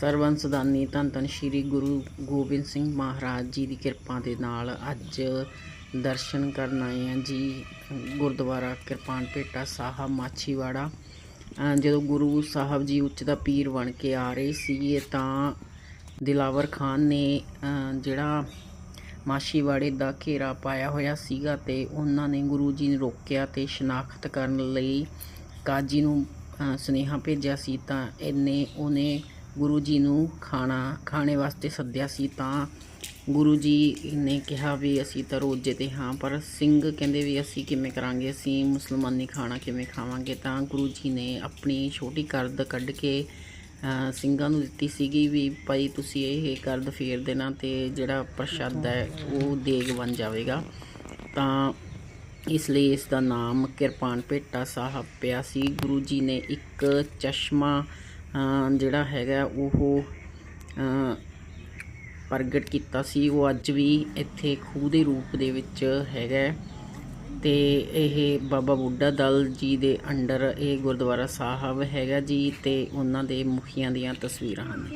ਸਰਵੰਸਦਾਨੀ ਧੰਨ ਧੰਨ ਸ਼੍ਰੀ ਗੁਰੂ ਗੋਬਿੰਦ ਸਿੰਘ ਮਹਾਰਾਜ ਜੀ ਦੀ ਕਿਰਪਾ ਦੇ ਨਾਲ ਅੱਜ ਦਰਸ਼ਨ ਕਰਨ ਆਏ ਹਾਂ ਜੀ, ਗੁਰਦੁਆਰਾ ਕਿਰਪਾਨ ਭੇਟਾ ਸਾਹਿਬ, ਮਾਛੀਵਾੜਾ। ਜਦੋਂ ਗੁਰੂ ਸਾਹਿਬ ਜੀ ਉੱਚ ਦਾ ਪੀਰ ਬਣ ਕੇ ਆ ਰਹੇ ਸੀਗੇ ਤਾਂ ਦਿਲਾਵਰ ਖਾਨ ਨੇ ਜਿਹੜਾ ਮਾਛੀਵਾੜੇ ਦਾ ਘੇਰਾ ਪਾਇਆ ਹੋਇਆ ਸੀਗਾ ਤੇ ਉਹਨਾਂ ਨੇ ਗੁਰੂ ਜੀ ਨੂੰ ਰੋਕਿਆ ਤੇ ਸ਼ਨਾਖਤ ਕਰਨ ਲਈ ਕਾਜੀ ਨੂੰ ਸੁਨੇਹਾ ਭੇਜਿਆ ਸੀ ਤਾਂ ਇਹਨੇ ਉਹਨੇ ਗੁਰੂ ਜੀ ਨੂੰ ਖਾਣਾ, ਖਾਣੇ ਵਾਸਤੇ ਸੱਦਿਆ ਸੀ ਤਾਂ ਗੁਰੂ ਜੀ ਨੇ ਕਿਹਾ ਵੀ ਅਸੀਂ ਤਾਂ ਰੋਜੇ ਤੇ ਹਾਂ, ਪਰ ਸਿੰਘ ਕਹਿੰਦੇ ਵੀ ਅਸੀਂ ਕਿਵੇਂ ਕਰਾਂਗੇ? ਅਸੀਂ ਮੁਸਲਮਾਨੀ ਖਾਣਾ ਕਿਵੇਂ ਖਾਵਾਂਗੇ? ਤਾਂ ਗੁਰੂ ਜੀ ਨੇ ਆਪਣੀ ਛੋਟੀ ਕਰਦ ਕੱਢ ਕੇ ਸਿੰਘਾਂ ਨੂੰ ਦਿੱਤੀ ਸੀਗੀ ਵੀ ਭਾਈ ਤੁਸੀਂ ਇਹ ਕਰਦ ਫੇਰ ਦੇਣਾ ਤੇ ਜਿਹੜਾ ਪ੍ਰਸ਼ਾਦ ਹੈ, ਉਹ ਦੇਗ ਬਣ ਜਾਵੇਗਾ। ਤਾਂ ਇਸ ਲਈ ਇਸ ਦਾ ਨਾਮ ਕਿਰਪਾਨ ਭੇਟਾ ਸਾਹਿਬ ਪਿਆ ਸੀ। ਗੁਰੂ ਜੀ ਨੇ ਇੱਕ ਚਸ਼ਮਾ ਜਿਹੜਾ ਹੈਗਾ ਉਹ ਪ੍ਰਗਟ ਕੀਤਾ ਸੀ ਉਹ ਅੱਜ ਵੀ ਇੱਥੇ ਖੂਹ ਦੇ ਰੂਪ ਦੇ ਵਿੱਚ ਹੈਗਾ ਹੈ। ਤੇ ਇਹ ਬਾਬਾ ਬੁੱਢਾ ਦਲ ਜੀ ਦੇ ਅੰਡਰ ਇਹ ਗੁਰਦੁਆਰਾ ਸਾਹਿਬ ਹੈਗਾ ਜੀ, ਤੇ ਉਹਨਾਂ ਦੇ ਮੁਖੀਆਂ ਦੀਆਂ ਤਸਵੀਰਾਂ ਹਨ